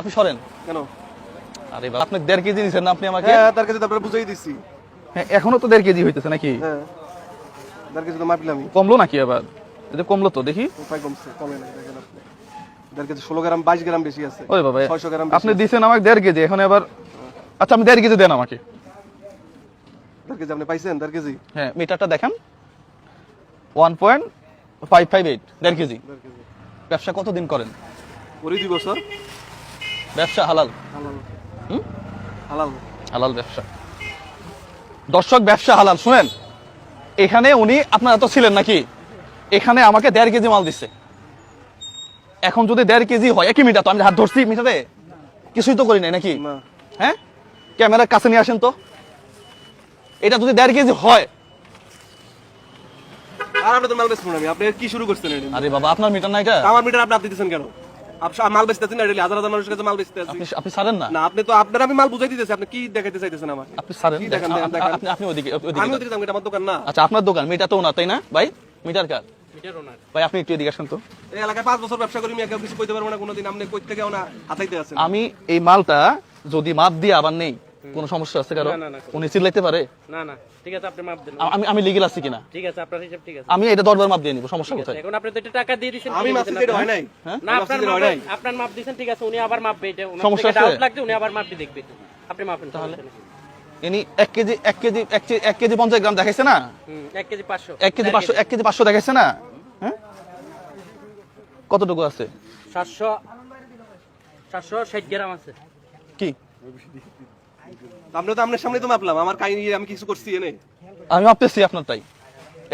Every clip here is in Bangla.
আপনি সরেন। কেন? আরে বাবা আপনি দেড় কেজি নিছেন না আপনি আমাকে? হ্যাঁ তার কাছে তো আপনারা বুঝাই দিচ্ছি হ্যাঁ এখনও তো দেড় কেজি হইতেছে নাকি? হ্যাঁ দেড় কেজি তো মাপলামই কমলো নাকি আবার? এটা কমলো তো দেখি। উপায় কমছে কমে নাই দেখেন আপনি। তার কাছে ষোলো গ্রাম বাইশ গ্রাম বেশি আছে। ওই বাবা ছয়শো গ্রাম আপনি দিছেন আমাকে দেড় কেজি এখন এবার আচ্ছা আপনি দেড় কেজি দেন আমাকে। দেড় কেজি আপনি পাইছেন দেড় কেজি? হ্যাঁ মিটারটা দেখেন। One point five five eight দেড় কেজি। কেজি। ব্যবসা কতদিন করেন? ওরই দুই বছর। ব্যবসা হালাল? হালাল। হালাল। হালাল ব্যবসা। দর্শক ব্যবসা হালাল শুনেন? এখানে উনি আপনারা তো ছিলেন নাকি? এখানে আমাকে দেড় কেজি মাল দিচ্ছে এখন যদি দেড় কেজি হয় একই মিটার তো আমি হাত ধরছি মিটারে? কিছুই তো করি নাই নাকি? হ্যাঁ? ক্যামেরার কাছে নিয়ে আসেন তো। এটা যদি দেড় কেজি হয়। আর আপনি তো মাল বেচবেন আমি আপনি কি শুরু করছেন আরে বাবা আপনার মিটার নাই এটা আমার মিটার আপনি আপনি দিতেছেন কেন? মাল বেচতেছেন না এটা হাজার হাজার মানুষের কাছে মাল আপনি আপনি ছাড়েন না? না আপনি তো আপনার আমি মাল বুঝাই দিতেছি আপনি কি দেখাইতে চাইতেছেন আমার আপনি ছাড়েন কি আপনি- দেখান, দেখান। আপনি আপনি ওদিকে ওদিকে আমি ওদিকে যাব, এটা আমার দোকান না। আচ্ছা আপনার দোকান মিটা তো তাই না? ভাই মিটার কার? ভাই আপনি একটু এদিকে আসেন তো। এই এলাকায় পাঁচ বছর ব্যবসা করি আমি কেউ কিছু কইতে পারব না কোনোদিন। আপনি কই থেকে ওনা হাতাইতে আছেন। আমি এই মালটা যদি মাপ দিয়ে আবার নেই কোনো সমস্যা আছে কারও? উনি চিল্লাইতে পারে? না না ঠিক আছে আপনি মাপ দেন। আমি আমি লিগেল আছি কিনা? ঠিক আছে আপনার হিসাব ঠিক আছে। আমি এটা দরবার মাপ দিয়ে নিব সমস্যা কোথায়? এখন আপনি তো এটা টাকা দিয়ে দিয়েছেন আমি যেটা আপনি- হয় নাই। হ্যাঁ? না আপনার মাপ নাই। আপনার মাপ দিয়েছেন ঠিক আছে উনি আবার মাপবে এটা সমস্যা আছে? ডাউট লাগছে উনি আবার মাপটি দেখবে। আপনি মাপেন তাহলে? ইনি এক কেজি এক কেজি এক কেজি এক কেজি পঞ্চাশ গ্রাম দেখাইছে না? হুম এক কেজি পাঁচশো। এক কেজি পাঁচশো এক কেজি পাঁচশো দেখাইছে না? হ্যাঁ? কতটুকু আছে? সাতশো সাতশো ষাট গ্রাম আছে। কি? আপনি তো আপনার সামনে তো মাপলাম আমার কাহিনী আমি কিছু করছি এনে। আমি মাপতেছি আপনার তাই।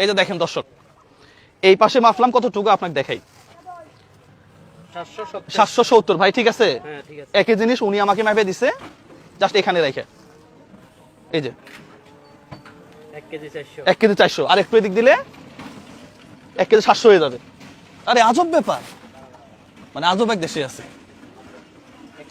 এই যে দেখেন দর্শক এই পাশে মাপলাম কতটুকু আপনাকে দেখাই। সাতশো সত্তর। ভাই ঠিক আছে? হ্যাঁ ঠিক আছে। একই জিনিস উনি আমাকে মাপে দিছে জাস্ট এখানে রেখে। এই যে। এক কেজি চারশো। এক কেজি চারশো। আর একটু এদিক দিলে এক কেজি সাতশো হয়ে যাবে। আরে আজব ব্যাপার। মানে আজব এক দেশে আছে।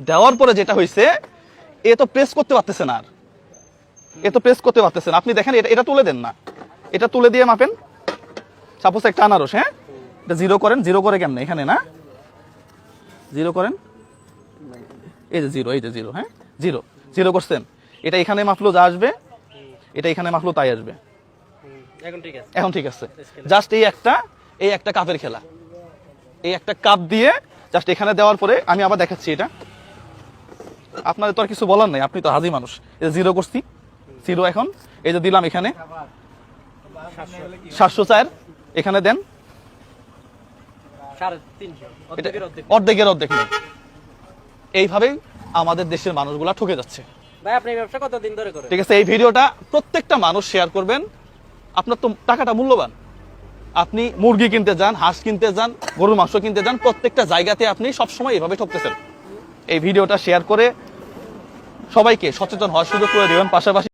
দেওয়ার পরে যেটা হয়েছে এ তো প্রেস করতে পারতেছে না আর। এ তো প্রেস করতে পারতেছে না। আপনি দেখেন এটা এটা তুলে দেন না। এটা তুলে দিয়ে মাপেন। সাপোজ একটা আনারস হ্যাঁ? এটা জিরো করেন। জিরো করে কেমনে? এখানে না? জিরো করেন। এই যে জিরো এই যে জিরো হ্যাঁ? জিরো জিরো করছেন। এটা এখানে মাপলো যা আসবে এটা এখানে মাপলো তাই আসবে। হুম, এখন ঠিক আছে। এখন ঠিক আছে। জাস্ট এই একটা এই একটা কাপের খেলা। এই একটা কাপ দিয়ে জাস্ট এখানে দেওয়ার পরে আমি আবার দেখাচ্ছি এটা। আপনাদের তো আর কিছু বলার নাই আপনি তো হাজি মানুষ। যে জিরো করছি জিরো এখন এই যে দিলাম এখানে। সাতশো চার এখানে দেন। এটা অর্ধেকের অর্ধেক। অর্ধেকের নেই। এইভাবেই আমাদের দেশের মানুষগুলা ঠকে যাচ্ছে। ভাই আপনি ব্যবসা কতদিন ধরে করেন? ঠিক আছে এই ভিডিওটা প্রত্যেকটা মানুষ শেয়ার করবেন। আপনার তো টাকাটা মূল্যবান। আপনি মুরগি কিনতে যান হাঁস কিনতে যান গরুর মাংস কিনতে যান প্রত্যেকটা জায়গাতে আপনি সবসময় এভাবে ঠকতেছেন। এই ভিডিওটা শেয়ার করে সবাইকে সচেতন হওয়ার সুযোগ করে দেবেন। পাশাপাশি